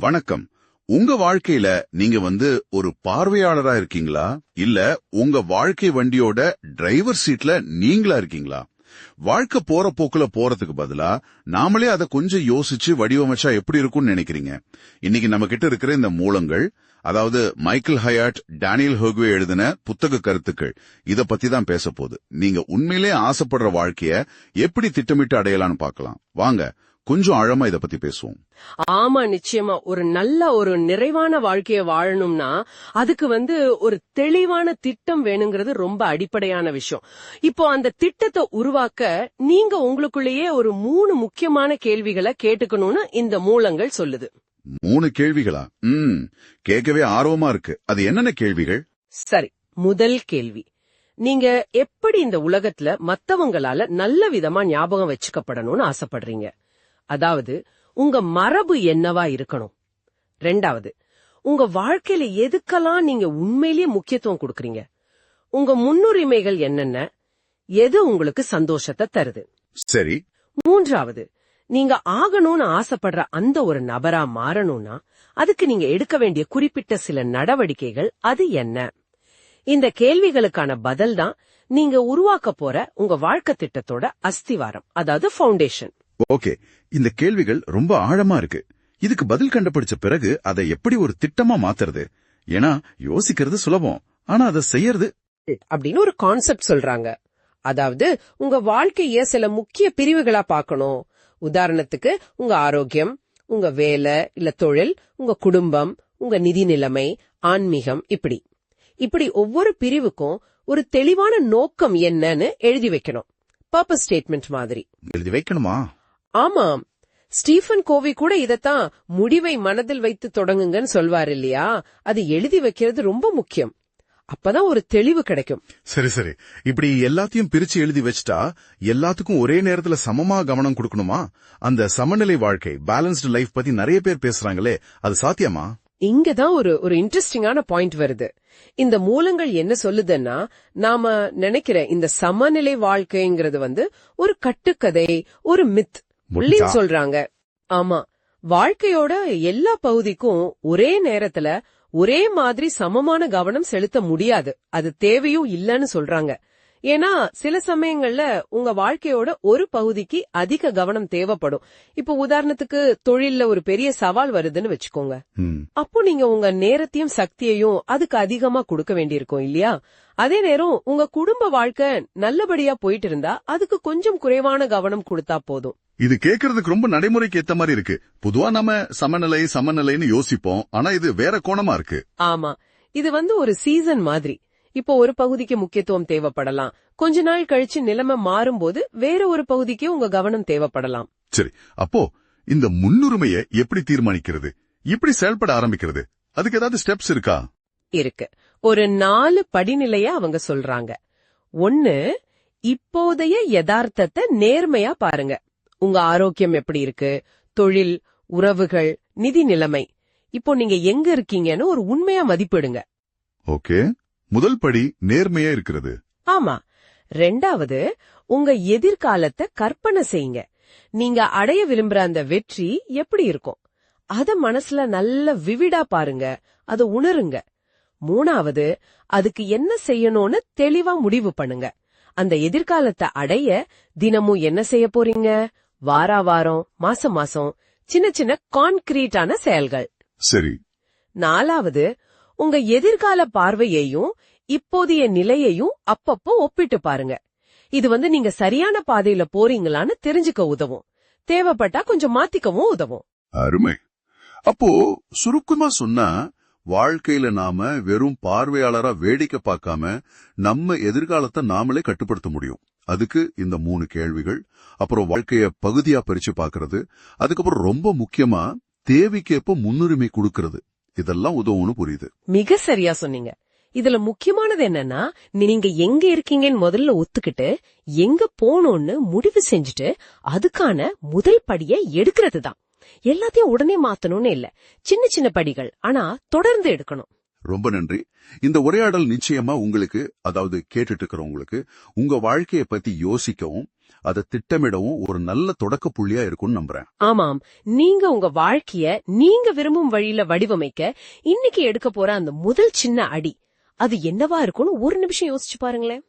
வணக்கம். உங்க வாழ்க்கையில நீங்க வந்து ஒரு பார்வையாளரா இருக்கீங்களா? இல்ல உங்க வாழ்க்கை வண்டியோட டிரைவர் சீட்ல நீங்களா இருக்கீங்களா? வாழ்க்கை போற போக்குல போறதுக்கு பதிலா நாமளே அதை கொஞ்சம் யோசிச்சு வடிவமைச்சா எப்படி இருக்கும்னு நினைக்கிறீங்க? இன்னைக்கு நம்ம கிட்ட இருக்கிற இந்த மூலங்கள் அதாவது மைக்கேல் ஹயாட் டேனியல் ஹோக்வே எழுதின புத்தக கருத்துக்கள் இத பத்தி தான் பேச போகுது நீங்க உண்மையிலே ஆசைப்படுற வாழ்க்கைய எப்படி திட்டமிட்டு அடையலாம்னு பார்க்கலாம். வாங்க கொஞ்சம் ஆழமா இத பத்தி பேசுவோம். ஆமா நிச்சயமா. ஒரு நல்ல ஒரு நிறைவான வாழ்க்கைய வாழணும்னா அதுக்கு வந்து ஒரு தெளிவான திட்டம் வேணுங்கிறது ரொம்ப அடிப்படையான விஷயம். இப்போ அந்த திட்டத்தை உருவாக்க நீங்க உங்களுக்குள்ளேயே ஒரு மூணு முக்கியமான கேள்விகளை கேட்டுக்கணும்னு இந்த மூலங்கள் சொல்லுது. மூணு கேள்விகளா? ம் கேட்கவே ஆர்வமா இருக்கு. அது என்னென்ன கேள்விகள்? சரி முதல் கேள்வி. நீங்க எப்படி இந்த உலகத்துல மத்தவங்களால நல்ல விதமா ஞாபகம் வச்சுக்கப்படணும்னு ஆசைப்படுறீங்க? அதாவது உங்க மரபு என்னவா இருக்கணும்? ரெண்டாவது உங்க வாழ்க்கையில எதுக்கெல்லாம் நீங்க உண்மையிலேயே முக்கியத்துவம் கொடுக்கறீங்க? உங்க முன்னுரிமைகள் என்னென்ன? எது உங்களுக்கு சந்தோஷத்தை தருது? சரி. மூன்றாவது நீங்க ஆகணும்னு ஆசைப்படுற அந்த ஒரு நபரா மாறணும்னா அதுக்கு நீங்க எடுக்க வேண்டிய குறிப்பிட்ட சில நடவடிக்கைகள் அது என்ன? இந்த கேள்விகளுக்கான பதில் தான் நீங்க உருவாக்க போற உங்க வாழ்க்கை திட்டத்தோட அஸ்திவாரம் அதாவது ஃபவுண்டேஷன் ஓகே இந்த கேள்விகள் ரொம்ப ஆழமா இருக்கு. இதுக்கு பதில் கண்டுபிடிச்ச பிறகு அதை எப்படி ஒரு திட்டமா மாத்துறது? ஏன்னா யோசிக்கிறது சுலபம். ஆனா அதை செய்யறது அப்படின்னு ஒரு கான்செப்ட் சொல்றாங்க. அதாவது உங்க வாழ்க்கைய சில முக்கிய பிரிவுகளா பார்க்கணும். உதாரணத்துக்கு உங்க ஆரோக்கியம் உங்க வேலை இல்ல தொழில் உங்க குடும்பம் உங்க நிதி நிலைமை ஆன்மீகம் இப்படி. இப்படி ஒவ்வொரு பிரிவுக்கும் ஒரு தெளிவான நோக்கம் என்னன்னு எழுதி வைக்கணும். பர்பஸ் ஸ்டேட்மெண்ட் மாதிரி. எழுதி வைக்கணுமா? ஆமாம் ஸ்டீஃபன் கோவி கூட இதத்தான் முடிவை மனதில் வைத்து தொடங்குங்கன்னு சொல்வார் இல்லையா? அது எழுதி வைக்கிறது ரொம்ப முக்கியம். அப்பதான் ஒரு தெளிவு கிடைக்கும். சரி சரி. இப்படி எல்லாத்தையும் பிரிச்சு எழுதி வச்சுட்டா எல்லாத்துக்கும் ஒரே நேரத்துல சமமா கவனம் கொடுக்கணுமா? அந்த சமநிலை வாழ்க்கை பேலன்ஸ்டு லைஃப் பத்தி நிறைய பேர் பேசுறாங்களே அது சாத்தியமா? இங்கதான் ஒரு ஒரு இன்ட்ரெஸ்டிங்கான பாயிண்ட் வருது. இந்த மூலங்கள் என்ன சொல்லுதுன்னா நாம நினைக்கிற இந்த சமநிலை வாழ்க்கைங்கிறது வந்து ஒரு கட்டுக்கதை ஒரு மித் சொல்றாங்க. ஆமா. வாழ்க்கையோட எல்லா பகுதிக்கும் ஒரே நேரத்துல ஒரே மாதிரி சமமான கவனம் செலுத்த முடியாது. அது தேவையும் இல்லன்னு சொல்றாங்க. ஏன்னா சில சமயங்கள்ல உங்க வாழ்க்கையோட ஒரு பகுதிக்கு அதிக கவனம் தேவைப்படும். இப்போ உதாரணத்துக்கு தொழில்ல ஒரு பெரிய சவால் வருதுன்னு வச்சுக்கோங்க. அப்போ நீங்க உங்க நேரத்தையும் சக்தியையும் அதுக்கு அதிகமா கொடுக்க வேண்டியிருக்கும் இல்லையா? அதே நேரம் உங்க குடும்ப வாழ்க்கை நல்லபடியா போயிட்டு இருந்தா அதுக்கு கொஞ்சம் குறைவான கவனம் கொடுத்தா போதும். இது கேக்குறதுக்கு ரொம்ப நடைமுறைக்கு ஏத்த மாதிரி இருக்கு. பொதுவா நாம சமநிலை சமநிலைன்னு யோசிப்போம். ஆனா இது வேற கோணமா இருக்கு. ஆமா. இது வந்து ஒரு சீசன் மாதிரி. இப்போ ஒரு பகுதிக்கு முக்கியத்துவம் தேவைப்படலாம். கொஞ்ச நாள் கழிச்சு நிலைமை மாறும்போது வேற ஒரு பகுதிக்கு உங்க கவனம் தேவைப்படலாம். சரி அப்போ இந்த முன்னுரிமையை எப்படி தீர்மானிக்கிறது? இப்படி செயல்பட ஆரம்பிக்கிறது? அதுக்கு ஏதாவது ஸ்டெப்ஸ் இருக்கா? இருக்கு. ஒரு நாலு படிநிலைய அவங்க சொல்றாங்க. ஒன்னு இப்போதைய யதார்த்தத்தை நேர்மையா பாருங்க. உங்க ஆரோக்கியம் எப்படி இருக்கு? தொழில் உறவுகள் நிதி நிலைமை. இப்போ நீங்க எங்க இருக்கீங்கன்னு ஒரு உண்மையா மதிப்பிடுங்க. ஓகே. முதல் படி நேர்மையா இருக்கிறது. ஆமா. ரெண்டாவது உங்க எதிர்காலத்தை கற்பனை செய்யுங்க. நீங்க அடைய விரும்புற அந்த வெற்றி எப்படி இருக்கும்? அத மனசுல நல்ல விவிடா பாருங்க. அத உணருங்க. மூணாவது அதுக்கு என்ன செய்யணும்னு தெளிவா முடிவு பண்ணுங்க. அந்த எதிர்காலத்தை அடைய தினமும் என்ன செய்ய போறீங்க? வாரா வாரம் மாசம் மாசம் சின்ன சின்ன கான்கிரீட்டான செயல்கள். சரி. நாலாவது உங்க எதிர்கால பார்வையையும் இப்போதைய நிலையையும் அப்பப்போ ஒப்பிட்டு பாருங்க. இது வந்து நீங்க சரியான பாதையில போறீங்களான்னு தெரிஞ்சுக்க உதவும். தேவைப்பட்டா கொஞ்சம் மாத்திக்கவும் உதவும். அருமை. அப்போ சுருக்கமா சொன்னா வாழ்க்கையில நாம வெறும் பார்வையாளரா வேடிக்கை பார்க்காம நம்ம எதிர்காலத்தை நாமளே கட்டுப்படுத்த முடியும். அதுக்கு இந்த மூணு கேள்விகள் அப்புறம் வாழ்க்கைய பகுதியா பிரிச்சு பாக்குறது அதுக்கப்புறம் ரொம்ப முக்கியமா தேவைக்கேற்ப முன்னுரிமை கொடுக்கறது. இதெல்லாம் உதவும்னு புரியுது. மிக சரியா சொன்னீங்க. இதுல முக்கியமானது என்னன்னா நீங்க எங்க இருக்கீங்கன்னு முதல்ல ஒத்துக்கிட்டு எங்க போகணும்னு முடிவு செஞ்சுட்டு அதுக்கான முதல் படியை எடுக்கிறது தான் எல்லாத்தையும் உடனே மாத்தணும்னு இல்ல. சின்ன சின்ன படிகள் ஆனா தொடர்ந்து எடுக்கணும். ரொம்ப நன்றி. இந்த உரையாடல் நிச்சயமா உங்களுக்கு அதாவது கேட்டுட்டு இருக்கிறவங்களுக்கு உங்க வாழ்க்கைய பத்தி யோசிக்கவும் அதை திட்டமிடவும் ஒரு நல்ல தொடக்க புள்ளியா இருக்கும்னு நம்புறேன். ஆமாம். நீங்க உங்க வாழ்க்கைய நீங்க விரும்பும் வழியில வடிவமைக்க இன்னைக்கு எடுக்க போற அந்த முதல் சின்ன அடி அது என்னவா இருக்கும்னு ஒரு நிமிஷம் யோசிச்சு பாருங்களேன்.